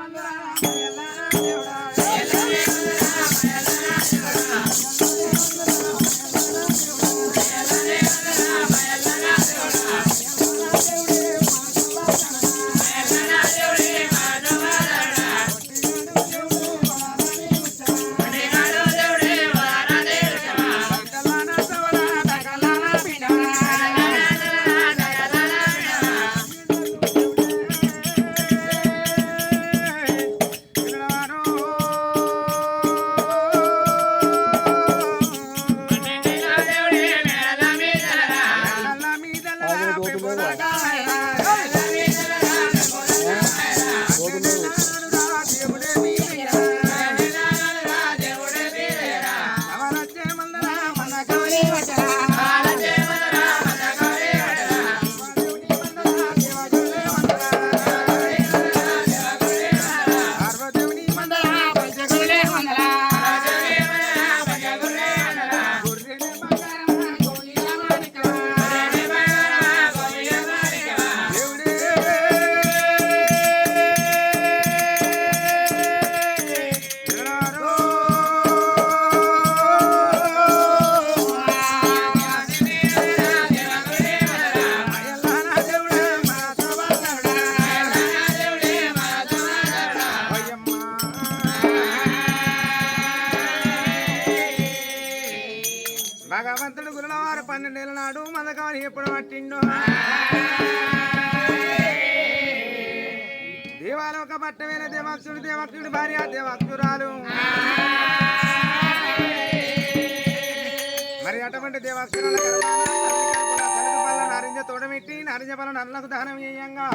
ಬಂದ 祖国。భగవంతుడు గురులవారు పన్నెండేళ్ళ నాడు మదకాని ఎప్పుడు పట్టిండు. దేవాలోక పట్టమైన దేవాక్షుడు దేవాక్షుడి భార్య దేవాక్షురాలు మరి అటువంటి దేవాక్షురాల నారింజ తోడమెట్టి నారింజ పలు నల్లకు దానం చేయంగా.